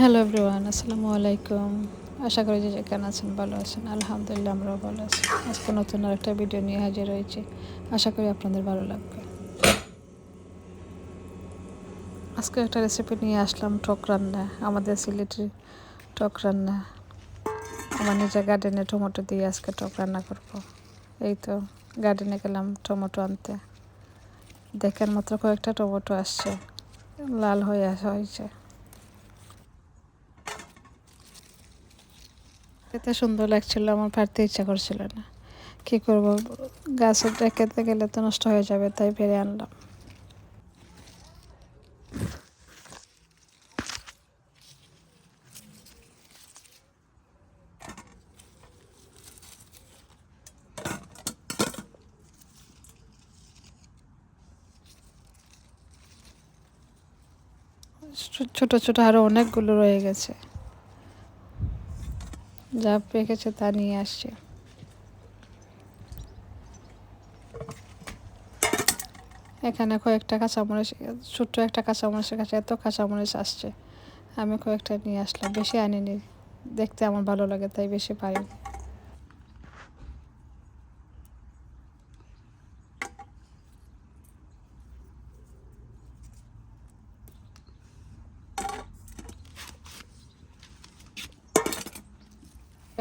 Hello everyone আসসালামু আলাইকুম আশা করি যে যেখানে আছেন? ভালো আছেন? আলহামদুলিল্লাহ, আমরাও ভালো আছি। আজকে নতুন আর একটা ভিডিও নিয়ে হাজির হয়েছি। আশা করি আপনাদের ভালো লাগবে। আজকে একটা রেসিপি নিয়ে আসলাম, টক রান্না। আমাদের সিলেটের টক রান্না। আমার নিজের গার্ডেনে টমেটো দিয়ে আজকে টক রান্না করব। এই তো গার্ডেনে গেলাম টমেটো আনতে। দেখেন মাত্র কয়েকটা টমেটো আসছে। লাল হয়ে আসা হয়েছে। খেতে সুন্দর লাগছিল, আমার পারতে ইচ্ছা করছিল না। কি করব? গাছটা খেতে গেলে তো নষ্ট হয়ে যাবে, তাই ফেরে আনলাম। ছোট ছোট আরও অনেকগুলো রয়ে গেছে। যা পেকেছে তা নিয়ে আসছে। এখানে কয়েকটা কাঁচামরিচ, ছোট্ট একটা কাঁচামরিচের কাছে, এত কাঁচামরিচ আসছে। আমি কয়েকটা নিয়ে আসলাম, বেশি আনিনি। দেখতে আমার ভালো লাগে, তাই বেশি পারিনি।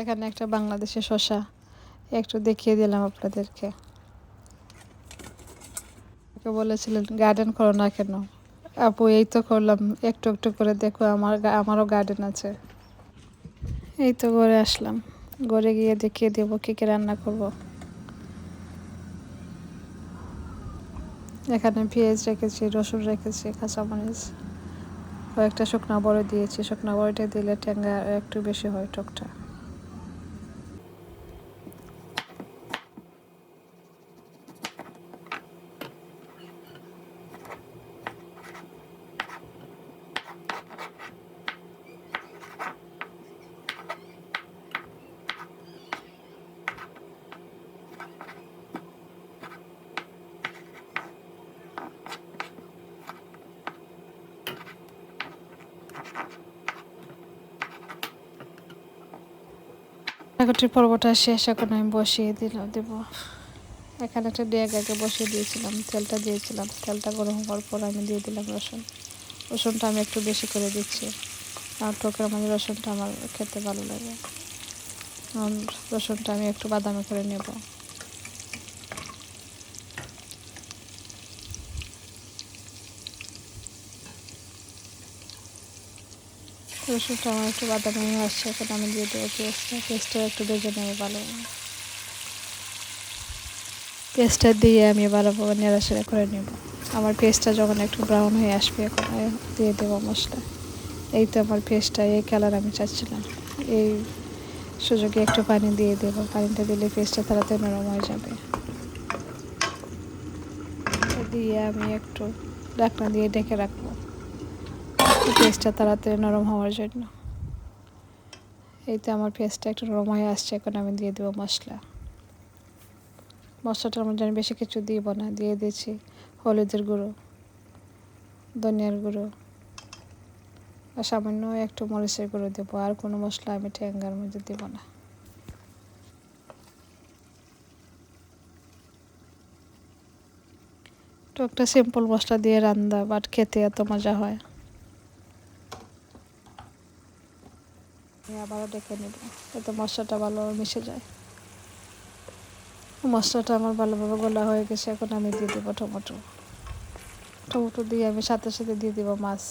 এখানে একটা বাংলাদেশি শশা একটু দেখিয়ে দিলাম আপনাদেরকে। বলেছিলেন গার্ডেন করো না কেন? আপু, এই তো করলাম। একটু একটু করে দেখো, আমার আমারও গার্ডেন আছে। এই তো ঘরে আসলাম। ঘরে গিয়ে দেখিয়ে দেবো কী কী রান্না করব। এখানে পেঁয়াজ রেখেছি, রসুন রেখেছি, কাঁচামরিচ, কয়েকটা শুকনা বড়ি দিয়েছি। শুকনা বড়িটা দিলে ট্যাঙ্গা একটু বেশি হয় টকটা। রান্নাঘটির পর্বটা শেষ, এখন আমি বসিয়ে দিলাম দেব। এখানে একটা ডেগ আগে বসিয়ে দিয়েছিলাম, তেলটা দিয়েছিলাম, তেলটা গরম হওয়ার পর আমি দিয়ে দিলাম রসুন। রসুনটা আমি একটু বেশি করে দিচ্ছি, আর টোকের মাঝে রসুনটা আমার খেতে ভালো লাগে। রসুনটা আমি একটু বাদামি করে নেব। রসুনটা আমার একটু বাদামি হয়ে আসছে, এখন আমি দিয়ে দেবো পেস্টটা। পেস্টটা একটু ভেজে নেব ভালো পেস্টটা দিয়ে আমি ভালোভাবে নেড়াচেড়া করে নেব। আমার পেস্টটা যখন একটু ব্রাউন হয়ে আসবে, এখন দিয়ে দেবো মশলা। এই তো আমার পেস্টটা, এই কালার আমি চাচ্ছিলাম। এই সুযোগে একটু পানি দিয়ে দেবো। পানিটা দিলে পেস্টটা তাড়াতাড়ি নরম হয়ে যাবে। দিয়ে আমি একটু ঢাকনা দিয়ে ঢেকে রাখব। পেস্টটা তাড়াতাড়ি নরম হওয়ার জন্য। এই তো আমার পেস্টটা একটু নরম হয়ে আসছে, এখন আমি দিয়ে দেবো মশলা। মশলাটা আমার জন্য বেশি কিছু দিব না, দিয়ে দিয়েছি হলুদের গুঁড়ো, ধনিয়ার গুঁড়ো, আর সামান্য একটু মরিচের গুঁড়ো দেবো, আর কোনো মশলা আমি ঠেঙ্গার মধ্যে দেব না। একটা সিম্পল মশলা দিয়ে রান্না, বাট খেতে এত মজা হয়। আবারও ডেকে নেব। যাতে মশলাটা ভালোভাবে মিশে যায়। মশলাটা আমার ভালোভাবে গোলা হয়ে গেছে, এখন আমি দিয়ে দেবো টমেটো। টমেটো দিয়ে আমি সাথে সাথে দিয়ে দেবো মাছ।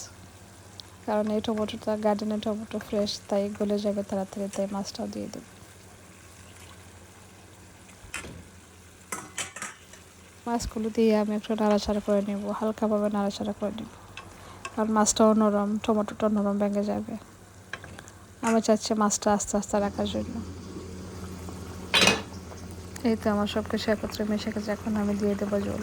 কারণ এই টমেটোটা গার্ডেনের টমেটো ফ্রেশ তাই গলে যাবে তাড়াতাড়ি, তাই মাছটাও দিয়ে দেবো। মাছগুলো দিয়ে আমি একটু নাড়াচাড়া করে নেব, হালকাভাবে নাড়াচাড়া করে নেব। কারণ মাছটাও নরম, টমেটোটাও নরম ভেঙে যাবে। আমি চাচ্ছে মাছটা আস্তে আস্তে রাখার জন্য। এই তো আমার সব কিছু একত্রে মেশে গেছে এখন আমি দিয়ে দেবো জল।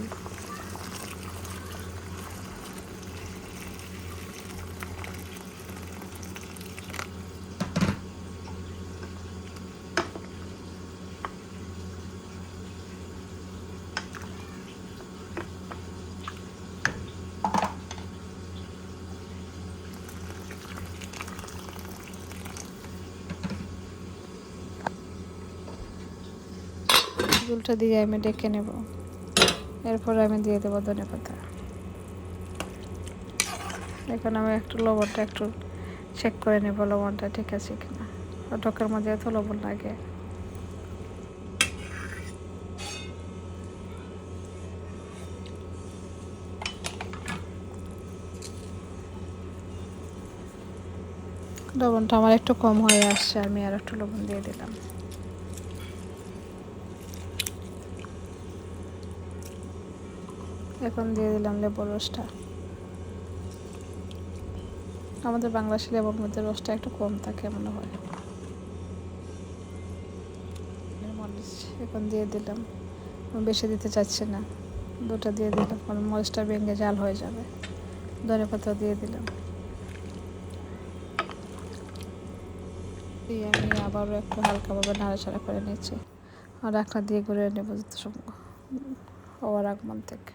ঝুলটা দিয়ে আমি ডেকে নেব। এরপর আমি দিয়ে দেবো ধনে পাতা। এখন আমি একটু লবণটা একটু চেক করে নেব লবণটা ঠিক আছে কিনা। টকের মধ্যে এত লবণ লাগে। লবণটা আমার একটু কম হয়ে আসছে, আমি আর একটু লবণ দিয়ে দিলাম। এখন দিয়ে দিলাম লেবুর রসটা। আমাদের বাংলাদেশি লেবুর মধ্যে রসটা একটু কম থাকে মনে হয়। এখন দিয়ে দিলাম। বেশি দিতে চাচ্ছি না। দুটো দিয়ে দিলাম, কারণ মরিচটা ভেঙে জাল হয়ে যাবে। ধনে পাতা দিয়ে দিলাম। দিয়ে আমি আবারও একটু হালকাভাবে নাড়াচাড়া করে নিচ্ছি। আর রাখনা দিয়ে ঘুরে নেব যত সম্ভব হওয়ার আগমন থেকে।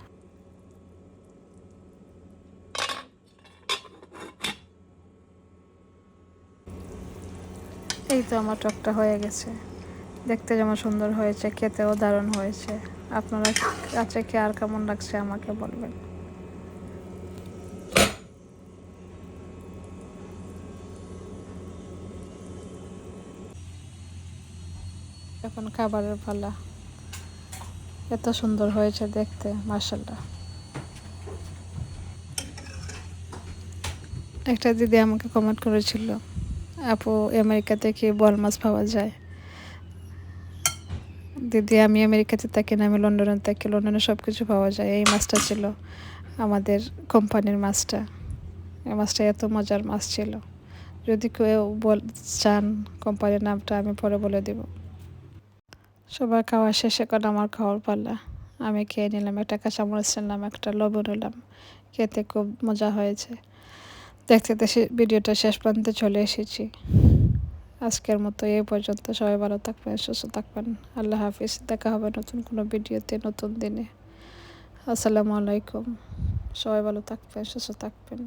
এই তো আমার টকটা হয়ে গেছে। দেখতে যেমন সুন্দর হয়েছে, খেতেও দারুণ হয়েছে। আপনারা কাছে কে আর কেমন লাগছে আমাকে বলবেন? এখন খাবারের পালা। এত সুন্দর হয়েছে দেখতে মার্শাল্লাহ একটা দিদি আমাকে কমেন্ট করেছিল আপু আমেরিকা থেকে বল মাছ পাওয়া যায়? দিদি, আমি আমেরিকাতে থাকি না, আমি লন্ডনে থাকি। লন্ডনে সব কিছু পাওয়া যায়। এই মাছটা ছিল আমাদের কোম্পানির মাছটা। এই মাছটা এত মজার মাছ ছিল। যদি কেউ বল, চান কোম্পানির নামটা, আমি পরে বলে দেব। সবার খাওয়া শেষে করে আমার খাওয়ার পাল্লা? আমি খেয়ে নিলাম, একটা কাঁচামরিচ নিলাম একটা লবণ নিলাম। খেতে খুব মজা হয়েছে। দেখতে দেখতে ভিডিওটা শেষ প্রান্তে চলে এসেছি। আজকের মতো এই পর্যন্ত। সবাই ভালো থাকবেন, সুস্থ থাকবেন। আল্লাহ হাফিজ। দেখা হবে নতুন কোনো ভিডিওতে, নতুন দিনে। আসসালামু আলাইকুম। সবাই ভালো থাকবেন, সুস্থ থাকবেন।